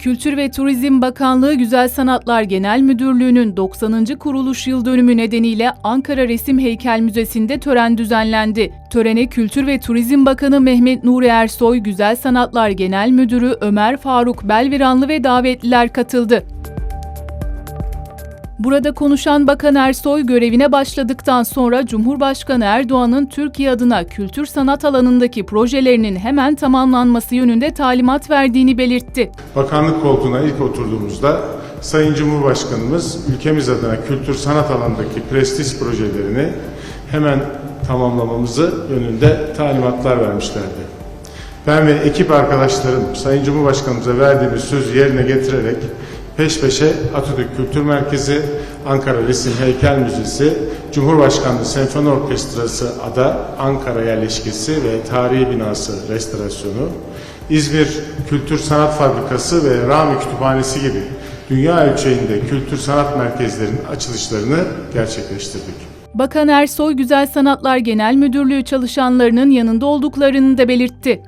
Kültür ve Turizm Bakanlığı Güzel Sanatlar Genel Müdürlüğü'nün 90. kuruluş yıl dönümü nedeniyle Ankara Resim Heykel Müzesi'nde tören düzenlendi. Törene Kültür ve Turizm Bakanı Mehmet Nuri Ersoy, Güzel Sanatlar Genel Müdürü Ömer Faruk Belviranlı ve davetliler katıldı. Burada konuşan Bakan Ersoy görevine başladıktan sonra Cumhurbaşkanı Erdoğan'ın Türkiye adına kültür sanat alanındaki projelerinin hemen tamamlanması yönünde talimat verdiğini belirtti. Bakanlık koltuğuna ilk oturduğumuzda Sayın Cumhurbaşkanımız ülkemiz adına kültür sanat alanındaki prestij projelerini hemen tamamlamamızı yönünde talimatlar vermişlerdi. Ben ve ekip arkadaşlarım Sayın Cumhurbaşkanımıza verdiğimiz sözü yerine getirerek peş peşe Atatürk Kültür Merkezi, Ankara Resim Heykel Müzesi, Cumhurbaşkanlığı Senfoni Orkestrası ADA, Ankara yerleşkesi ve tarihi binası restorasyonu, İzmir Kültür Sanat Fabrikası ve Rami Kütüphanesi gibi dünya ölçeğinde kültür sanat merkezlerinin açılışlarını gerçekleştirdik. Bakan Ersoy Güzel Sanatlar Genel Müdürlüğü çalışanlarının yanında olduklarını da belirtti.